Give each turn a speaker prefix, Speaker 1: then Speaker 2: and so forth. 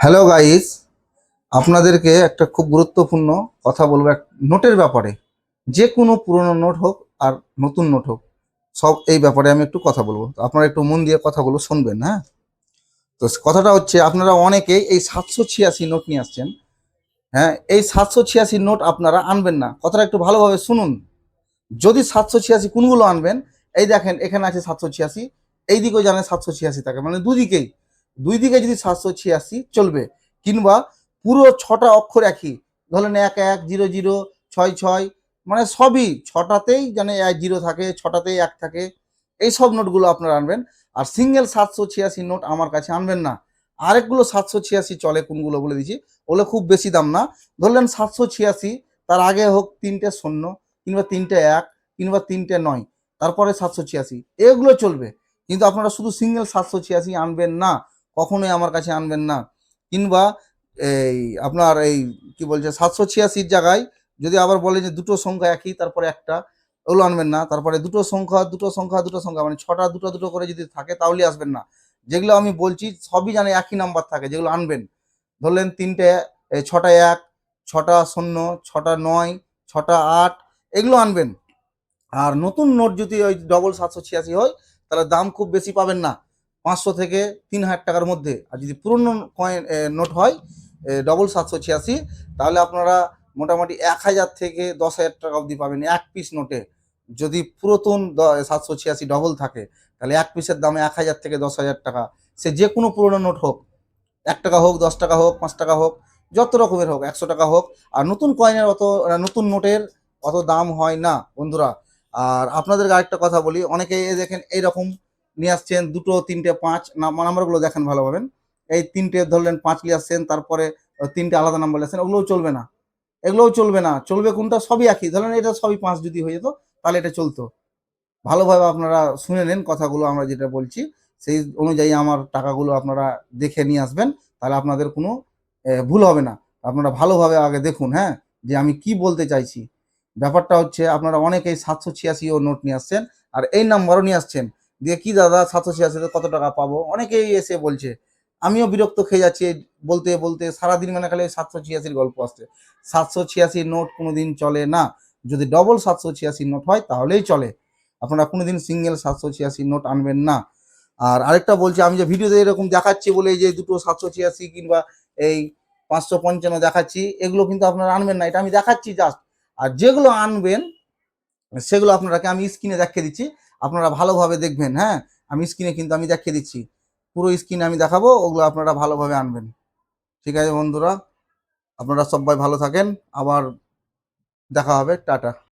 Speaker 1: Hello guys আপনাদেরকে একটা খুব গুরুত্বপূর্ণ কথা বলব এক নোটের ব্যাপারে। যে কোনো পুরনো নোট হোক আর নতুন নোট হোক, সব এই ব্যাপারে আমি একটু কথা বলব। আপনারা একটু মন দিয়ে কথাগুলো শুনবেন হ্যাঁ? তো কথাটা হচ্ছে, আপনারা অনেকেই এই সাতশো ছিয়াশি নোট নিয়ে আসছেন হ্যাঁ? এই সাতশো ছিয়াশি নোট আপনারা আনবেন না। কথাটা একটু ভালোভাবে শুনুন। যদি সাতশো ছিয়াশি কোনগুলো আনবেন, এই দেখেন, এখানে আছে সাতশো ছিয়াশি এই দিকেও জানেন সাতশো ছিয়াশি থাকে। মানে দুদিকেই। দুই দিকে যদি সাতশো ছিয়াশি চলবে, কিংবা পুরো ছটা অক্ষর একই, ধরেন এক এক, জিরো জিরো, ছয় ছয় মানে সবই ছটাতেই যেন জিরো থাকে, ছটাতেই এক থাকে, এই সব নোটগুলো আপনারা আনবেন। আর সিঙ্গেল সাতশো ছিয়াশি নোট আমার কাছে আনবেন না। আরেকগুলো সাতশো ছিয়াশি চলে কোনগুলো বলে দিচ্ছি, ওগুলো খুব বেশি দাম না। ধরলেন সাতশো ছিয়াশি, তার আগে হোক তিনটে শূন্য, কিংবা তিনটে এক, কিংবা তিনটে নয়, তারপরে সাতশো ছিয়াশি, এগুলো চলবে। কিন্তু আপনারা শুধু সিঙ্গেল সাতশো ছিয়াশি আনবেন না কখনোই আমার কাছে আনবেন না। কিংবা এই আপনার এই কি বলছে, সাতশো ছিয়াশির জায়গায় যদি আবার বলে যে দুটো সংখ্যা একই, তারপরে একটা, ওগুলো আনবেন না। তারপরে দুটো সংখ্যা দুটো সংখ্যা দুটো সংখ্যা মানে ছটা, দুটো দুটো করে যদি থাকে তাহলে আসবেন না। যেগুলো আমি বলছি সবই জানে একই নাম্বার থাকে, যেগুলো আনবেন। ধরলেন তিনটে ছটা এক, ছটা শূন্য, ছটা নয়, ছটা আট, এগুলো আনবেন। আর নতুন নোট যদি ওই ডবল সাতশো ছিয়াশি হয়, তাহলে দাম খুব বেশি পাবেন না। পাঁচশো থেকে তিন হাজার টাকার মধ্যে। আর যদি পুরনো কয়েন নোট হয় ডবল সাতশো ছিয়াশি, তাহলে আপনারা মোটামুটি এক হাজার থেকে দশ হাজার টাকা অবধি পাবেন এক পিস নোটে যদি পুরাতন সাতশো ছিয়াশি ডবল থাকে, তাহলে এক পিসের দামে এক হাজার থেকে দশ হাজার টাকা। সে যে কোনো পুরনো নোট হোক, এক টাকা হোক, দশ টাকা হোক, পাঁচ টাকা হোক, যত রকমের হোক, একশো টাকা হোক, আর নতুন কয়েনের অত নতুন নোটের অত দাম হয় না, বন্ধুরা। আর আপনাদেরকে আরেকটা কথা বলি, অনেকে দেখেন, এইরকম নিয়ে আসছেন, দুটো, তিনটে, পাঁচ নাম্বারগুলো দেখেন ভালো পাবেন এই তিনটে ধরলেন, পাঁচ নিয়ে আসছেন, তারপরে তিনটে আলাদা নাম্বার আসছেন, ওগুলোও চলবে না। এগুলোও চলবে না। চলবে কোনটা? সবই একই। ধরেন এটা সবই পাঁচ যদি হয়ে যেত, তাহলে এটা চলতো। ভালোভাবে আপনারা শুনে নেন কথাগুলো, আমরা যেটা বলছি, সেই অনুযায়ী আমার টাকাগুলো আপনারা দেখে নিয়ে আসবেন, তাহলে আপনাদের কোনো ভুল হবে না। আপনারা ভালোভাবে আগে দেখুন হ্যাঁ যে আমি কি বলতে চাইছি। ব্যাপারটা হচ্ছে, আপনারা অনেকেই সাতশো ছিয়াশি ও নোট নিয়ে আসছেন, আর এই নাম্বারও নিয়ে আসছেন। দিয়ে কি দাদা সাতশো ছিয়াশিতে কত টাকা পাবো? অনেকেই এসে বলছে, আমিও বিরক্ত খেয়ে যাচ্ছি। বলতে বলতে সারাদিন মানে খালি সাতশো ছিয়াশির গল্প আসছে। সাতশো ছিয়াশি নোট কোনোদিন চলে না। যদি ডবল সাতশো ছিয়াশি নোট হয়, তাহলেই চলে। আপনারা কোনোদিন সিঙ্গেল সাতশো ছিয়াশি নোট আনবেন না। আর আরেকটা বলছি, আমি যে ভিডিওতে এরকম দেখাচ্ছি বলে যে দুটো সাতশো ছিয়াশি কিংবা এই পাঁচশো পঞ্চান্ন দেখাচ্ছি, এগুলো কিন্তু আপনারা আনবেন না। এটা আমি দেখাচ্ছি জাস্ট আর যেগুলো আনবেন, সেগুলো আপনারাকে আমি স্ক্রিনে দেখিয়ে দিচ্ছি। আপনারা ভালোভাবে দেখবেন হ্যাঁ? আমি স্ক্রিনে কিন্তু আমি দেখিয়ে দিচ্ছি। পুরো স্ক্রিনে আমি দেখাবো, ওগুলো আপনারা ভালোভাবে আনবেন। ঠিক আছে বন্ধুরা? আপনারা সবাই ভালো থাকেন। আবার দেখা হবে। টাটা।